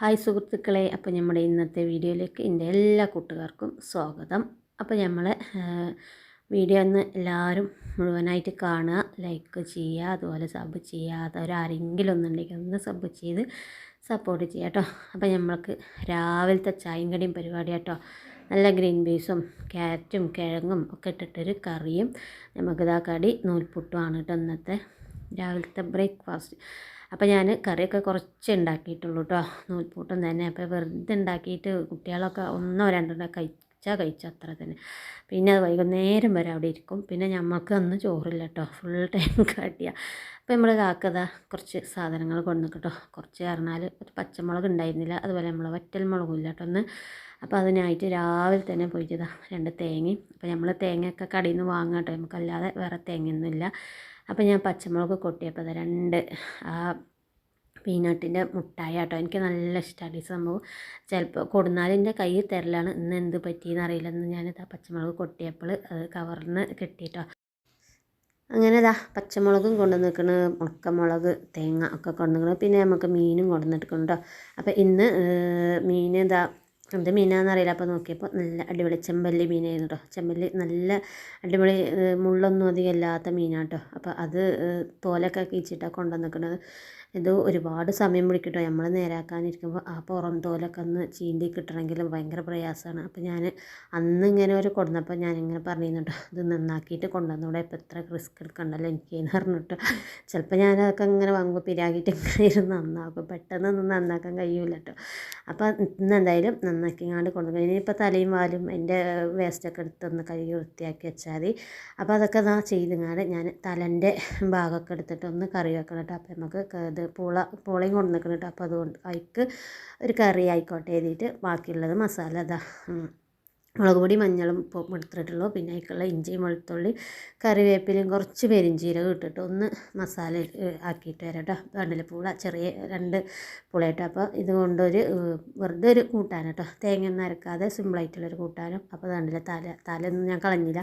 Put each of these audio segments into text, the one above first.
Hi സുഹൃത്തുക്കളെ അപ്പോൾ നമ്മുടെ ഇന്നത്തെ വീഡിയോയിലേക്ക് എന്റെ എല്ലാ കൂട്ടുകാർക്കും സ്വാഗതം. അപ്പോൾ നമ്മൾ വീഡിയോ ഒന്ന് എല്ലാവരും മുഴുവനായിട്ട് കാണുക ലൈക്ക് ചെയ്യുക അതുപോലെ സബ് ചെയ്യാത്തവരാരെങ്കിലും ഒന്നുണ്ടെങ്കിൽ ഒന്ന് സബ് ചെയ്ത് സപ്പോർട്ട് ചെയ്യുക കേട്ടോ. അപ്പോൾ നമ്മൾക്ക് രാവിലത്തെ ചായയും കടിയും പരിപാടി കേട്ടോ. നല്ല ഗ്രീൻ പീസും ക്യാരറ്റും കിഴങ്ങും ഒക്കെ ഇട്ടിട്ടൊരു കറിയും. നമുക്കിതാ കടി നൂൽപുട്ടുമാണ് കേട്ടോ ഇന്നത്തെ രാവിലത്തെ ബ്രേക്ക്ഫാസ്റ്റ്. അപ്പോൾ ഞാൻ കറിയൊക്കെ കുറച്ച് ഉണ്ടാക്കിയിട്ടുള്ളൂ കേട്ടോ നൂൽപ്പൂട്ടം തന്നെ. അപ്പോൾ വെറുതെ ഉണ്ടാക്കിയിട്ട് കുട്ടികളൊക്കെ ഒന്നോ രണ്ടോ കഴിച്ചാൽ കഴിച്ച അത്ര തന്നെ. പിന്നെ അത് വൈകുന്നേരം വരെ അവിടെ ഇരിക്കും. പിന്നെ ഞമ്മൾക്ക് അന്ന് ചോറില്ല കേട്ടോ ഫുൾ ടൈം കാട്ടിയ. അപ്പോൾ നമ്മൾ കാക്കത കുറച്ച് സാധനങ്ങൾ കൊണ്ടു കേട്ടോ കുറച്ച് പറഞ്ഞാൽ പച്ചമുളക് ഉണ്ടായിരുന്നില്ല. അതുപോലെ നമ്മൾ വറ്റൽ മുളകും ഇല്ല കേട്ടോ ഒന്ന് അപ്പോൾ അതിനായിട്ട് രാവിലെ തന്നെ പോയിട്ട് ഇതാ രണ്ട് തേങ്ങയും. അപ്പോൾ നമ്മൾ തേങ്ങയൊക്കെ കടയിൽ നിന്ന് വാങ്ങാം കേട്ടോ നമുക്കല്ലാതെ വേറെ തേങ്ങയൊന്നുമില്ല. അപ്പോൾ ഞാൻ പച്ചമുളക് കൊട്ടിയപ്പോൾ അത് രണ്ട് ആ പീനട്ടിന്റെ മുട്ടായ കേട്ടോ എനിക്ക് നല്ല ഇഷ്ടമാണ് ഈ സംഭവം. ചിലപ്പോൾ കൊടുന്നാലിന്റെ കയ്യിൽ തരലാണ്. ഇന്ന് എന്ത് പറ്റിയെന്ന് അറിയില്ല. ഞാൻ ഞാനിതാ പച്ചമുളക് കൊട്ടിയപ്പോൾ അത് കവറിന്ന് കിട്ടിയിട്ടോ അങ്ങനെ ഇതാ പച്ചമുളകും കൊണ്ടു നിൽക്കണ് ഉണക്കമുളക് തേങ്ങ ഒക്കെ കൊണ്ടു നിൽക്കണം പിന്നെ നമുക്ക് മീനും കൊണ്ടു നിൽക്കണം കേട്ടോ അപ്പോൾ ഇന്ന് മീൻ ഇതാ എന്ത് മീനാണെന്ന് അറിയില്ല അപ്പോൾ നോക്കിയപ്പോൾ നല്ല അടിപൊളി ചെമ്പല്ലി മീനായിരുന്നു കേട്ടോ ചെമ്പല്ലി നല്ല അടിപൊളി മുള്ളൊന്നും അധികം ഇല്ലാത്ത മീനാണ് കേട്ടോ അപ്പോൾ അത് തോലൊക്കെ കീച്ചിട്ടാണ് കൊണ്ടുവന്നിരിക്കുന്നത് ഇത് ഒരുപാട് സമയം പിടിക്കും കേട്ടോ നമ്മൾ നേരാക്കാനിരിക്കുമ്പോൾ ആ പുറം തോലൊക്കെ ഒന്ന് ചീന്തി കിട്ടണമെങ്കിൽ ഭയങ്കര പ്രയാസമാണ്. അപ്പോൾ ഞാൻ അന്ന് ഇങ്ങനെ ഒരു കൊണ്ടുവന്നപ്പോൾ ഞാനിങ്ങനെ പറഞ്ഞിരുന്നുട്ടോ. ഇത് നന്നാക്കിയിട്ട് കൊണ്ടുവന്നൂടെ. ഇപ്പോൾ ഇത്ര റിസ്ക് എടുക്കണ്ടല്ലോ എനിക്ക് എന്ന് പറഞ്ഞിട്ട്. ചിലപ്പോൾ ഞാനതൊക്കെ ഇങ്ങനെ വാങ്ങുമ്പോൾ പിരാകിയിട്ട് ഇങ്ങനെ ഇരുന്ന് നന്നാക്കും. പെട്ടെന്നൊന്നും നന്നാക്കാൻ കഴിയൂല കേട്ടോ അപ്പോൾ ഇന്ന് എന്തായാലും നന്നാക്കിങ്ങാണ്ട് കൊണ്ടുവന്നു ഇനിയിപ്പോൾ തലയും വാലും എന്റെ വേസ്റ്റൊക്കെ എടുത്തൊന്ന് കഴുകി വൃത്തിയാക്കി വെച്ചാൽ മതി അപ്പോൾ അതൊക്കെ ഞാൻ ചെയ്തിങ്ങാണ്ട് ഞാൻ തലന്റെ ഭാഗമൊക്കെ എടുത്തിട്ട് ഒന്ന് കറി വെക്കണം കേട്ടോ അപ്പോൾ നമുക്ക് ഇത് പൂള പൂളയും കൊണ്ടു നിൽക്കണം കേട്ടോ അപ്പോൾ അതുകൊണ്ട് അതിക്ക് ഒരു കറി ആയിക്കോട്ടെ എഴുതിയിട്ട് ബാക്കിയുള്ളത് മസാല അതാ മുളക് പൊടി മഞ്ഞളും ഉപ്പും എടുത്തിട്ടുള്ളൂ. പിന്നെ അതിലേക്കുള്ള ഇഞ്ചിയും വെളുത്തുള്ളി കറിവേപ്പിലയും കുറച്ച് പെരിഞ്ചീരകം ഇട്ടിട്ട് ഒന്ന് മസാല ആക്കിയിട്ട് വരാം കേട്ടോ. കണ്ടില്ല പൂള ചെറിയ രണ്ട് പുളയിട്ടോ അപ്പോൾ ഇത് കൊണ്ടൊരു വെറുതെ ഒരു കൂട്ടാൻ കേട്ടോ. തേങ്ങ ഒന്നും അരക്കാതെ സിമ്പിളായിട്ടുള്ളൊരു കൂട്ടാനും. അപ്പോൾ കണ്ടില്ല തല തലയൊന്നും ഞാൻ കളഞ്ഞില്ല.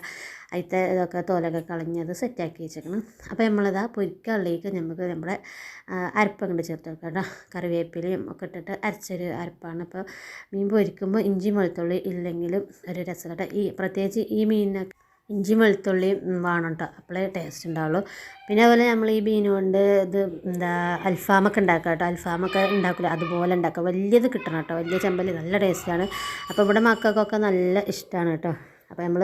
അതിലത്തെ ഇതൊക്കെ തോലൊക്കെ കളഞ്ഞത് സെറ്റാക്കി വെച്ചേക്കണം. അപ്പോൾ നമ്മളിതാ പൊരിക്കുള്ളിലേക്ക് നമുക്ക് നമ്മുടെ അരപ്പം കൊണ്ട് ചേർത്ത് വെക്കാം കേട്ടോ. കറിവേപ്പിലയും ഒക്കെ ഇട്ടിട്ട് അരച്ചൊരു അരപ്പാണ്. അപ്പോൾ മീൻ പൊരിക്കുമ്പോൾ ഇഞ്ചി വെളുത്തുള്ളി ഇല്ലെങ്കിലും ഒരു രസം. കേട്ടോ ഈ പ്രത്യേകിച്ച് ഈ മീനിനൊക്കെ ഇഞ്ചി വെളുത്തുള്ളി വേണം കേട്ടോ അപ്പോഴേ ടേസ്റ്റ് ഉണ്ടാവുള്ളൂ. പിന്നെ അതുപോലെ നമ്മൾ ഈ മീൻ കൊണ്ട് ഇത് എന്താ അൽഫാമൊക്കെ ഉണ്ടാക്കുക കേട്ടോ അൽഫാമൊക്കെ ഉണ്ടാക്കില്ല അതുപോലെ ഉണ്ടാക്കുക. വലിയത് കിട്ടണം കേട്ടോ വലിയ ചെമ്പൽ നല്ല ടേസ്റ്റാണ് അപ്പോൾ ഇവിടെ മക്കൾക്കൊക്കെ നല്ല ഇഷ്ടമാണ് കേട്ടോ. അപ്പോൾ നമ്മൾ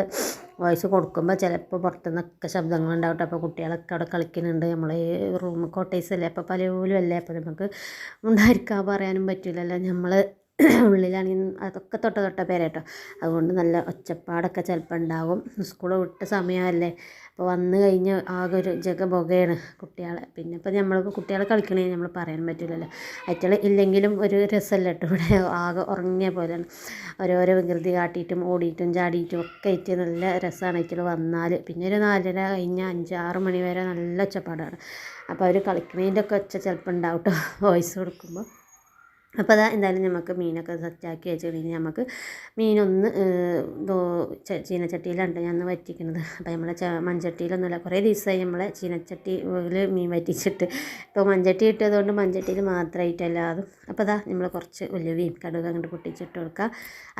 വോയിസ് കൊടുക്കുമ്പോൾ ചിലപ്പോൾ പുറത്തുനിന്നൊക്കെ ശബ്ദങ്ങളുണ്ടാവും അപ്പോൾ കുട്ടികളൊക്കെ അവിടെ കളിക്കുന്നുണ്ട്. നമ്മൾ ഈ റൂം കോട്ടേഴ്സ് അല്ലേ? അപ്പോൾ പലപോലും അല്ലേ? അപ്പോൾ നമുക്ക് ഉണ്ടായിരിക്കാൻ പറയാനും പറ്റില്ലല്ലോ നമ്മൾ ഉള്ളിലാണെങ്കിൽ അതൊക്കെ തൊട്ട തൊട്ട പേരേട്ടോ. അതുകൊണ്ട് നല്ല ഒച്ചപ്പാടൊക്കെ ചിലപ്പോൾ ഉണ്ടാകും. സ്കൂൾ വിട്ട സമയമല്ലേ അപ്പോൾ വന്നു കഴിഞ്ഞ് ആകെ ഒരു ജഗ പുകയാണ് കുട്ടികളെ. പിന്നെ ഇപ്പോൾ നമ്മൾ കുട്ടികളെ കളിക്കണേ നമ്മൾ പറയാൻ പറ്റില്ലല്ലോ അയറ്റൾ ഇല്ലെങ്കിലും ഒരു രസമല്ല കേട്ടോ ഇവിടെ ആകെ ഉറങ്ങിയ പോലെയാണ്. ഓരോരോ വികൃതി കാട്ടിയിട്ടും ഓടിയിട്ടും ചാടിയിട്ടും ഒക്കെ ആയിട്ട് നല്ല രസമാണ് അയറ്റൾ വന്നാൽ പിന്നെ ഒരു നാലര കഴിഞ്ഞ് അഞ്ച് ആറ് മണി വരെ നല്ല ഒച്ചപ്പാടാണ്. അപ്പോൾ അവർ കളിക്കണേന്റെ ഒക്കെ ഒച്ച ചിലപ്പോൾ ഉണ്ടാവും കേട്ടോ വോയിസ് കൊടുക്കുമ്പോൾ അപ്പോൾ അതാ എന്തായാലും നമുക്ക് മീനൊക്കെ സെറ്റാക്കി വെച്ച് കഴിഞ്ഞാൽ നമുക്ക് മീനൊന്ന് ദോ ചീനച്ചട്ടിയിലാണ് ഞാൻ ഒന്ന് വറ്റിക്കുന്നത് അപ്പോൾ നമ്മളെ മൺചട്ടിയിലൊന്നുമില്ല കുറേ ദിവസമായി നമ്മളെ ചീനച്ചട്ടിയിൽ മീൻ വറ്റിച്ചിട്ട്. ഇപ്പോൾ മൺചട്ടി ഇട്ടതുകൊണ്ട് മൺചട്ടിയിൽ മാത്രമായിട്ടല്ല അതും. അപ്പോൾ അതാ നമ്മൾ കുറച്ച് ഉലുവയും കടുക് അങ്ങോട്ട് പൊട്ടിച്ചിട്ട് കൊടുക്കുക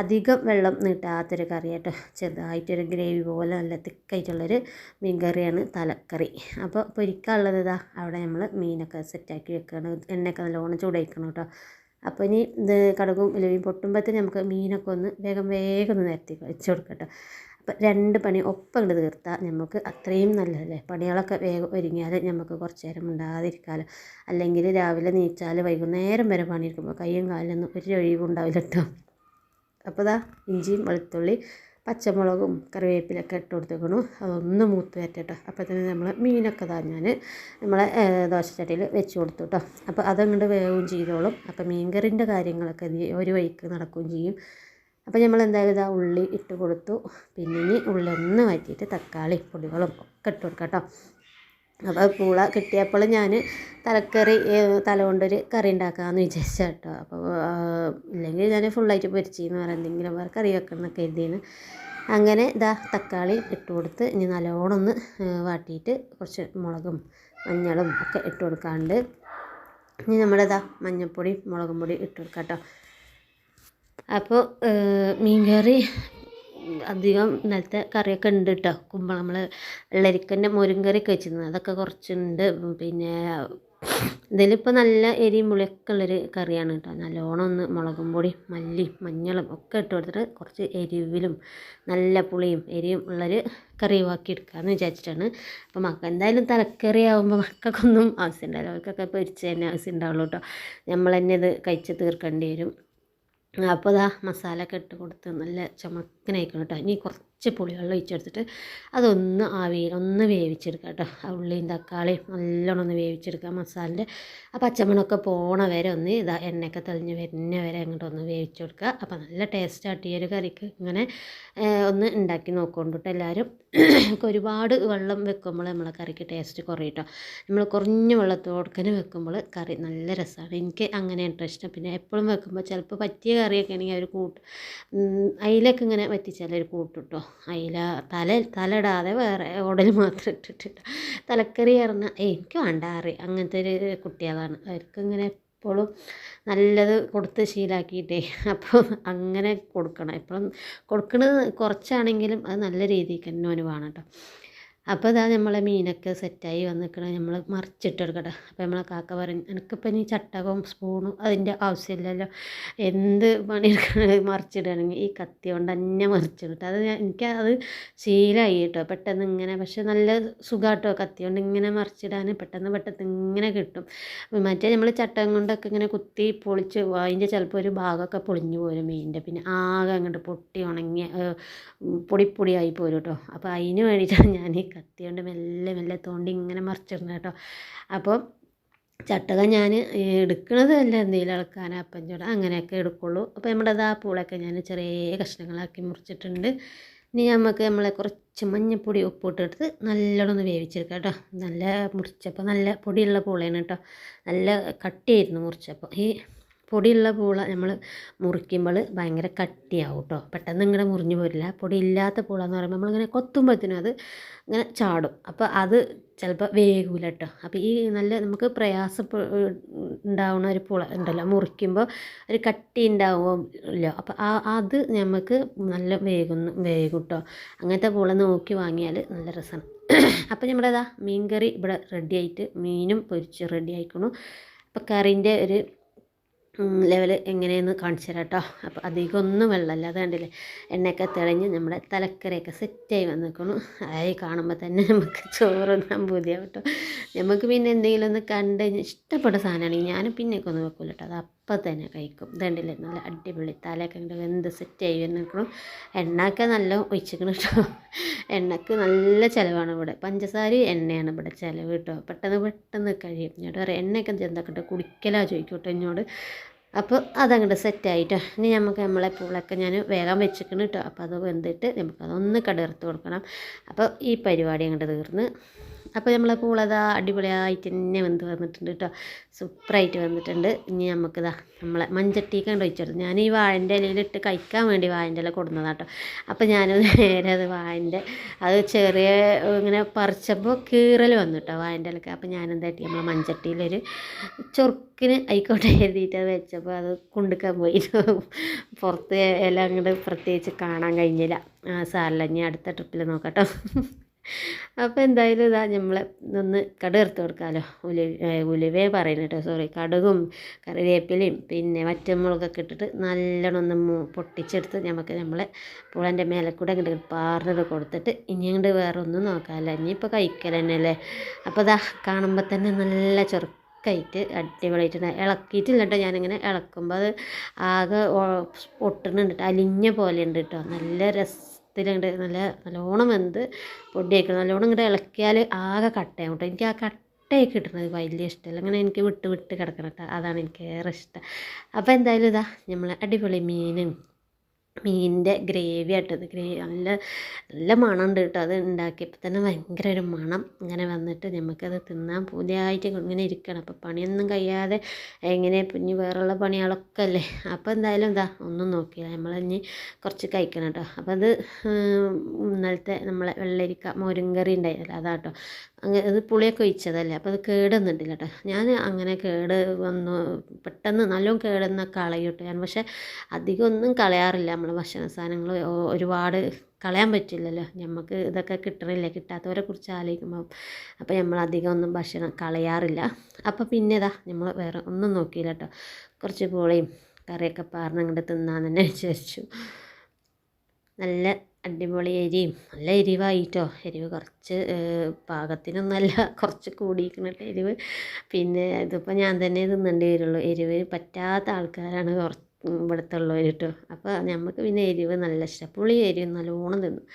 അധികം വെള്ളം നീട്ടാത്തൊരു കറി കേട്ടോ ചെറുതായിട്ടൊരു ഗ്രേവി പോലെ നല്ല തിക്കായിട്ടുള്ളൊരു മീൻ കറിയാണ് തലക്കറി. അപ്പോൾ പൊരിക്കാനുള്ളത് ഇതാ. അവിടെ നമ്മൾ മീനൊക്കെ സെറ്റാക്കി വെക്കണം. എണ്ണയൊക്കെ നല്ലോണം ചൂടായിക്കണം കേട്ടോ അപ്പോൾ ഇനി ഇത് കടുകും ഉലുവയും പൊട്ടുമ്പോഴത്തേന് നമുക്ക് മീനൊക്കെ ഒന്ന് വേഗം വേഗം ഒന്ന് നിരത്തി വെച്ച് കൊടുക്കട്ടോ. അപ്പം രണ്ട് പണി ഒപ്പം ഇങ്ങോട്ട് തീർത്താൽ നമുക്ക് അത്രയും നല്ലതല്ലേ? പണികളൊക്കെ വേഗം ഒരുങ്ങിയാൽ നമുക്ക് കുറച്ച് നേരം ഉണ്ടാതിരിക്കാമല്ലോ അല്ലെങ്കിൽ രാവിലെ നീച്ചാൽ വൈകുന്നേരം വരെ പണിയെടുക്കുമ്പോൾ കയ്യും കാലിലൊന്നും ഒരു ഒഴിവും ഉണ്ടാവില്ല കേട്ടോ. അപ്പോൾ ഇതാ ഇഞ്ചിയും വെളുത്തുള്ളി പച്ചമുളകും കറിവേപ്പിലൊക്കെ ഇട്ട് കൊടുത്തേക്കണു. അതൊന്ന് മൂത്ത് വരട്ടെ അപ്പോൾ തന്നെ നമ്മൾ മീനൊക്കെ താ നമ്മളെ ദോശച്ചട്ടിയിൽ വെച്ച് കൊടുത്തു കേട്ടോ അപ്പോൾ അതങ്ങോട്ട് വേവും ചെയ്തോളും. അപ്പോൾ മീൻകറിന്റെ കാര്യങ്ങളൊക്കെ ഒരു വഴിക്ക് നടക്കുകയും ചെയ്യും. അപ്പോൾ നമ്മൾ എന്തായാലും ഇതാ ഉള്ളി ഇട്ട് കൊടുത്തു. പിന്നെ ഇനി ഉള്ളി ഒന്ന് വറ്റിയിട്ട് തക്കാളി പൊടികളും ഒക്കെ ഇട്ട് കൊടുക്കാം കേട്ടോ അപ്പോൾ പൂള കിട്ടിയപ്പോൾ ഞാൻ തലക്കറി തല കൊണ്ടൊരു കറി ഉണ്ടാക്കാമെന്ന് വിചാരിച്ച കേട്ടോ അപ്പോൾ ഇല്ലെങ്കിൽ ഞാൻ ഫുള്ളായിട്ട് പൊരിച്ചെന്ന് പറയാം എന്തെങ്കിലും വേറെ കറി വെക്കണം എന്നൊക്കെ കരുതിയാണ് അങ്ങനെ ഇതാ തക്കാളി ഇട്ട് കൊടുത്ത് ഇനി നല്ലോണം ഒന്ന് വാട്ടിയിട്ട് കുറച്ച് മുളകും മഞ്ഞളും ഒക്കെ ഇട്ട് കൊടുക്കാണ്ട് ഇനി നമ്മളിതാ മഞ്ഞൾപ്പൊടി മുളകും പൊടി ഇട്ട് കൊടുക്കാം കേട്ടോ അപ്പോൾ മീൻകറി അധികം ഇന്നലത്തെ കറിയൊക്കെ ഉണ്ട് കേട്ടോ കുമ്പളം നമ്മൾ വെള്ളരിക്കന്റെ മുരുങ്കറിയൊക്കെ വെച്ചിരുന്നു അതൊക്കെ കുറച്ചുണ്ട്. പിന്നെ ഇതിലിപ്പോൾ നല്ല എരിയും പുളിയൊക്കെ ഉള്ളൊരു കറിയാണ് കേട്ടോ നല്ലോണം ഒന്ന് മുളകും പൊടി മല്ലി മഞ്ഞളും ഒക്കെ ഇട്ട് കൊടുത്തിട്ട് കുറച്ച് എരിവിലും നല്ല പുളിയും എരിയും ഉള്ളൊരു കറിവാക്കി എടുക്കാമെന്ന് വിചാരിച്ചിട്ടാണ്. അപ്പോൾ മക്ക എന്തായാലും തലക്കറി ആകുമ്പോൾ മക്കൾക്കൊന്നും ആവശ്യം ഉണ്ടാവില്ല അവർക്കൊക്കെ പൊരിച്ച് തന്നെ ആവശ്യം ഉണ്ടാവുള്ളൂ കേട്ടോ നമ്മൾ തന്നെ ഇത് കഴിച്ച് തീർക്കേണ്ടി വരും. അപ്പോൾ ഇതാ മസാല ഒക്കെ ഇട്ട് കൊടുത്ത് നല്ല ചുമക്കനായിക്കണം കേട്ടോ ഇനി കുറച്ച് പുളിവെള്ളം ഒഴിച്ചെടുത്തിട്ട് അതൊന്ന് ആവിയിൽ ഒന്ന് വേവിച്ചെടുക്കുക കേട്ടോ ആ ഉള്ളിയും തക്കാളിയും നല്ലോണം ഒന്ന് വേവിച്ചെടുക്കുക മസാലന്റെ ആ പച്ചമണമൊക്കെ പോണ വരെ ഒന്ന് ഇതാ എണ്ണയൊക്കെ തെളിഞ്ഞ് വരുന്ന വരെ അങ്ങോട്ട് ഒന്ന് വേവിച്ചു കൊടുക്കുക അപ്പോൾ നല്ല ടേസ്റ്റ് ആട്ടിയൊരു ഒരു കറിക്ക് ഇങ്ങനെ ഒന്ന് ഉണ്ടാക്കി നോക്കുകൊണ്ട് എല്ലാവരും ഒരുപാട് വെള്ളം വെക്കുമ്പോൾ നമ്മളെ കറിക്ക് ടേസ്റ്റ് കുറയും കേട്ടോ നമ്മൾ കുറഞ്ഞ വെള്ളത്തോടക്കനെ വെക്കുമ്പോൾ കറി നല്ല രസമാണ് എനിക്ക് അങ്ങനെയാണ് ഇഷ്ടം. പിന്നെ എപ്പോഴും വെക്കുമ്പോൾ ചിലപ്പോൾ പറ്റിയ കറിയൊക്കെ ആണെങ്കിൽ അവർ കൂട്ട് അതിലൊക്കെ ഇങ്ങനെ വറ്റിച്ചാൽ ഒരു കൂട്ടും കേട്ടോ അയില തല തലയിടാതെ വേറെ ഓടൽ മാത്രം ഇട്ടിട്ട് തലക്കറി പറഞ്ഞാൽ എനിക്ക് വേണ്ട അറിയാം അങ്ങനത്തെ ഒരു കുട്ടികളാണ്. അവർക്ക് ഇങ്ങനെ എപ്പോഴും നല്ലത് കൊടുത്ത് ശീലാക്കിയിട്ടേ. അപ്പോൾ അങ്ങനെ കൊടുക്കണം. എപ്പോഴും കൊടുക്കുന്നത് കുറച്ചാണെങ്കിലും അത് നല്ല രീതിക്ക് തന്നെ വേണം കേട്ടോ. അപ്പോൾ ഇതാ നമ്മളെ മീനൊക്കെ സെറ്റായി വന്നിക്കണം. നമ്മൾ മറിച്ചിട്ടെടുക്കട്ടെ. അപ്പോൾ നമ്മളെ കാക്ക പറഞ്ഞു എനിക്കിപ്പോൾ ഇനി ചട്ടകവും സ്പൂണും അതിന്റെ ആവശ്യമില്ലല്ലോ. എന്ത് പണിയെടുക്കണം മറിച്ചിടുകയാണെങ്കിൽ ഈ കത്തി കൊണ്ട് തന്നെ മറിച്ചിട്ട് അത് എനിക്ക് അത് ശീലമായി കേട്ടോ പെട്ടെന്ന് ഇങ്ങനെ പക്ഷെ നല്ല സുഖമാട്ടോ കത്തി കൊണ്ട് ഇങ്ങനെ മറിച്ചിടാൻ. പെട്ടെന്ന് പെട്ടെന്ന് ഇങ്ങനെ കിട്ടും. മറ്റേ നമ്മൾ ചട്ടകം കൊണ്ടൊക്കെ ഇങ്ങനെ കുത്തി പൊളിച്ച് അതിന്റെ ചിലപ്പോൾ ഒരു ഭാഗമൊക്കെ പൊളിഞ്ഞു പോരും മീനിന്റെ പിന്നെ ആകെ അങ്ങോട്ട് പൊട്ടി ഉണങ്ങി പൊടിപ്പൊടിയായി പോരും കേട്ടോ അപ്പോൾ അതിന് വേണ്ടിയിട്ടാണ് ഞാൻ ഈ കത്തി കൊണ്ട് മെല്ലെ മെല്ലെ തോണ്ടി ഇങ്ങനെ മറിച്ചിടണം കേട്ടോ. അപ്പോൾ ചട്ടക ഞാൻ എടുക്കുന്നത് അല്ല എന്തെങ്കിലും ഇളക്കാൻ അപ്പം ചൂട അങ്ങനെയൊക്കെ എടുക്കുള്ളൂ. അപ്പോൾ നമ്മുടെ ആ പൂളൊക്കെ ഞാൻ ചെറിയ കഷ്ണങ്ങളാക്കി മുറിച്ചിട്ടുണ്ട്. ഇനി നമുക്ക് നമ്മളെ കുറച്ച് മഞ്ഞൾപ്പൊടി ഉപ്പിട്ടെടുത്ത് നല്ലോണം വേവിച്ചെടുക്കാം കേട്ടോ. നല്ല മുറിച്ചപ്പോൾ നല്ല പൊടിയുള്ള പൂളയാണ് കേട്ടോ. നല്ല കട്ടിയായിരുന്നു മുറിച്ചപ്പോൾ ഈ പൊടിയുള്ള പൂള നമ്മൾ മുറിക്കുമ്പോൾ ഭയങ്കര കട്ടിയാവും കേട്ടോ പെട്ടെന്ന് ഇങ്ങനെ മുറിഞ്ഞു പോരില്ല. പൊടി ഇല്ലാത്ത പൂള എന്ന് പറയുമ്പോൾ നമ്മളിങ്ങനെ കൊത്തുമ്പോഴത്തേനും അത് ഇങ്ങനെ ചാടും. അപ്പോൾ അത് ചിലപ്പോൾ വേഗൂല കേട്ടോ. അപ്പോൾ ഈ നല്ല നമുക്ക് പ്രയാസം ഉണ്ടാവുന്ന ഒരു പുള ഉണ്ടല്ലോ മുറിക്കുമ്പോൾ ഒരു കട്ടി ഉണ്ടാവുമല്ലോ. അപ്പോൾ ആ അത് നമുക്ക് നല്ല വേഗം വേഗം കേട്ടോ അങ്ങനത്തെ പുള നോക്കി വാങ്ങിയാൽ നല്ല രസമാണ്. അപ്പോൾ നമ്മുടെ അതാ മീൻ കറി ഇവിടെ റെഡി ആയിട്ട് മീനും പൊരിച്ച് റെഡി ആയിക്കണു. അപ്പോൾ കറീന്റെ ഒരു ലെവൽ എങ്ങനെയെന്ന് കാണിച്ചു തരാം കേട്ടോ അപ്പോൾ അധികം ഒന്നും വെള്ളമല്ല. അത് കണ്ടില്ലേ? എണ്ണയൊക്കെ തെളിഞ്ഞ് നമ്മുടെ തലക്കറിയൊക്കെ സെറ്റായി വന്നിരിക്കണം അതായി കാണുമ്പോൾ തന്നെ നമുക്ക് ചോറൊന്നാൻ പൂതിയാവും കേട്ടോ നമുക്ക് പിന്നെ എന്തെങ്കിലും ഒന്ന് കണ്ട് ഇഷ്ടപ്പെട്ട സാധനമാണെങ്കിൽ ഞാൻ പിന്നെയൊക്കെ ഒന്ന് വെക്കില്ല കേട്ടോ അത് അപ്പം തന്നെ കഴിക്കും. ഇതുണ്ടല്ലേ നല്ല അടിപൊളി തലയൊക്കെ ഉണ്ട് വെന്ത് സെറ്റായി വന്നിരിക്കണം എണ്ണയൊക്കെ നല്ല ഒഴിച്ചിരിക്കണം കേട്ടോ. എണ്ണക്ക് നല്ല ചിലവാണ് ഇവിടെ. പഞ്ചസാര എണ്ണയാണ് ഇവിടെ ചിലവ് കേട്ടോ. പെട്ടെന്ന് പെട്ടെന്ന് കഴിയും. ഞാൻ പറയാം എണ്ണയൊക്കെ എന്തൊക്കെ കുടിക്കലാ? ചോദിക്കും കേട്ടോ എന്നോട്. അപ്പോൾ അതങ്ങോട്ട് സെറ്റായിട്ടോ ഇനി നമുക്ക് നമ്മളെ പൂളൊക്കെ ഞാൻ വേഗം വെച്ചിരിക്കണം കേട്ടോ. അപ്പോൾ അത് വെന്തിട്ട് നമുക്കതൊന്ന് കടർത്ത് കൊടുക്കണം. അപ്പോൾ ഈ പരിപാടി അങ്ങോട്ട് തീർന്ന്. അപ്പോൾ നമ്മളെ പൂളതാ അടിപൊളിയായിട്ട് തന്നെ വെന്ത് വന്നിട്ടുണ്ട് കേട്ടോ സൂപ്പറായിട്ട് വന്നിട്ടുണ്ട്. ഇനി നമുക്കിതാ നമ്മളെ മഞ്ചട്ടിക്ക് കണ്ട് വെച്ചെടുത്തു ഞാൻ ഈ വാഴന്റെ ഇലയിലിട്ട് കഴിക്കാൻ വേണ്ടി വാഴന്റെ ഇല കൊടുന്നതാണ് കേട്ടോ അപ്പോൾ ഞാൻ നേരെ അത് വാഴന്റെ അത് ചെറിയ ഇങ്ങനെ പറിച്ചപ്പോൾ കീറൽ വന്നു കേട്ടോ വാഴന്റെ ഇലക്ക്. അപ്പോൾ ഞാൻ എന്തായിട്ട് നമ്മളെ മഞ്ചട്ടിയിലൊരു ചൊറുക്കിന് ആയിക്കോട്ടെ എഴുതിയിട്ട് അത് വെച്ചപ്പോൾ അത് കൊണ്ടുക്കാൻ പോയി. പുറത്ത് ഇല അങ്ങോട്ട് പ്രത്യേകിച്ച് കാണാൻ കഴിഞ്ഞില്ല. സാറില്ല ഇനി അടുത്ത ട്രിപ്പിൽ നോക്കാം നോക്കട്ടോ അപ്പോൾ എന്തായാലും ഇതാ നമ്മൾ ഒന്ന് കടുക് കൊടുക്കാമല്ലോ ഉലി ഉലുവേ പറയുന്നത് കേട്ടോ. സോറി കടുകും കറിവേപ്പിലയും പിന്നെ വറ്റമുളകൊക്കെ ഇട്ടിട്ട് നല്ലോണം ഒന്ന് പൊട്ടിച്ചെടുത്ത് നമുക്ക് നമ്മളെ പുളന്റെ മേലെ കൂടെ അങ്ങോട്ട് പാർന്നത് കൊടുത്തിട്ട് ഇനി അങ്ങോട്ട് വേറെ ഒന്നും നോക്കാമല്ല ഇനിയിപ്പോൾ കഴിക്കൽ തന്നെ അല്ലേ അപ്പോൾ ഇതാ കാണുമ്പോൾ തന്നെ നല്ല ചെറുക്കായിട്ട് അടിപൊളിയായിട്ട് ഇളക്കിയിട്ടില്ല കേട്ടോ ഞാനിങ്ങനെ ഇളക്കുമ്പോൾ അത് ആകെ ഒട്ടുന്നുണ്ട് അലിഞ്ഞ പോലെ ഉണ്ട് കേട്ടോ. നല്ല രസം ഇതിലങ്ങോട്ട് നല്ല നല്ലോണം വെന്ത് പൊടിയാക്കണം നല്ലോണം ഇങ്ങോട്ട് ഇളക്കിയാൽ ആകെ കട്ടയാവും കേട്ടോ. എനിക്ക് ആ കട്ടയായി കിട്ടുന്നത് വലിയ ഇഷ്ടമല്ല അങ്ങനെ എനിക്ക് വിട്ട് വിട്ട് കിടക്കണം കേട്ടോ. അതാണ് എനിക്ക് ഏറെ ഇഷ്ടം. അപ്പോൾ എന്തായാലും ഇതാ നമ്മൾ അടിപൊളി മീനും മീനിന്റെ ഗ്രേവി ആട്ടത് ഗ്രേവി നല്ല നല്ല മണം ഉണ്ട് കേട്ടോ അത് ഉണ്ടാക്കിയപ്പോൾ തന്നെ ഭയങ്കര ഒരു മണം. ഇങ്ങനെ വന്നിട്ട് നമുക്കത് തിന്നാൻ പുതിയായിട്ട് ഇങ്ങനെ ഇരിക്കണം. അപ്പോൾ പണിയൊന്നും കഴിയാതെ എങ്ങനെ പിന്നെ വേറെയുള്ള പണികളൊക്കെ അല്ലേ അപ്പോൾ എന്തായാലും എന്താ ഒന്നും നോക്കിയില്ല. നമ്മൾ കുറച്ച് കഴിക്കണം കേട്ടോ. അപ്പോൾ അത് ഇന്നലത്തെ നമ്മളെ വെള്ളരിക്ക മോരുങ്കറി ഉണ്ടായിരുന്നല്ലോ അതാട്ടോ. അങ്ങനെ ഇത് പുളിയൊക്കെ ഒഴിച്ചതല്ലേ? അപ്പോൾ അത് കേടൊന്നിട്ടില്ല കേട്ടോ ഞാൻ അങ്ങനെ കേട് വന്ന് പെട്ടെന്ന് നല്ലോണം കേടുന്ന കളയും കേട്ടോ ഞാൻ. പക്ഷേ അധികം ഒന്നും കളയാറില്ല നമ്മൾ ഭക്ഷണ സാധനങ്ങൾ. ഒരുപാട് കളയാൻ പറ്റില്ലല്ലോ. നമുക്ക് ഇതൊക്കെ കിട്ടണില്ല? കിട്ടാത്തവരെ കുറിച്ച് ആലോചിക്കുമ്പോൾ അപ്പോൾ നമ്മൾ അധികം ഒന്നും ഭക്ഷണം കളയാറില്ല. അപ്പോൾ പിന്നെ ഇതാ നമ്മൾ വേറെ ഒന്നും നോക്കിയില്ല കേട്ടോ കുറച്ച് പുളിയും കറിയൊക്കെ പാർന്ന് അങ്ങോട്ട് തിന്നാൻ തന്നെ വിചാരിച്ചു. നല്ല അടിപൊളി എരിയും. നല്ല എരിവായിട്ടോ. എരിവ് കുറച്ച് പാകത്തിനൊന്നല്ല കുറച്ച് കൂടിയിരിക്കണട്ടോ എരിവ്. പിന്നെ ഇതിപ്പോൾ ഞാൻ തന്നെ തിന്നേണ്ടി വരുള്ളൂ. എരിവ് പറ്റാത്ത ആൾക്കാരാണ് കുറച്ച് ഇവിടുത്തെ ഉള്ളവർ കേട്ടോ അപ്പോൾ നമുക്ക് പിന്നെ എരിവ് നല്ല ഇഷ്ടം. പുളി എരിവ് നല്ലോണം തിന്നും.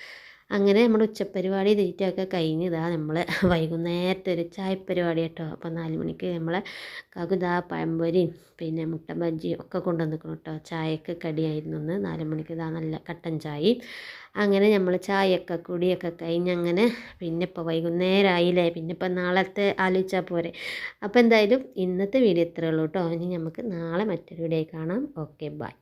അങ്ങനെ നമ്മുടെ ഉച്ചപ്പരിപാടി തീറ്റയൊക്കെ ഇതാ നമ്മൾ വൈകുന്നേരത്തെ ഒരു ചായ പരിപാടി കേട്ടോ. അപ്പോൾ നാല് മണിക്ക് നമ്മൾ കകുത പഴംപൊരിയും പിന്നെ മുട്ട ബജ്ജിയും ഒക്കെ കൊണ്ടുവന്നിക്കണം കേട്ടോ. ചായക്ക് കടിയായിരുന്നു ഒന്ന് നാല് മണിക്ക് ഇതാ നല്ല കട്ടൻ ചായ അങ്ങനെ നമ്മൾ ചായയൊക്കെ കുടിയൊക്കെ കഴിഞ്ഞ് അങ്ങനെ പിന്നെ ഇപ്പോൾ വൈകുന്നേരമായില്ലേ പിന്നെ ഇപ്പോൾ നാളത്തെ ആലോചിച്ചാൽ പോരെ. അപ്പോൾ എന്തായാലും ഇന്നത്തെ വീഡിയോ ഇത്രയേ ഉള്ളൂ കേട്ടോ. ഇനി നമുക്ക് നാളെ മറ്റൊരു വീഡിയോ കാണാം. Okay bye.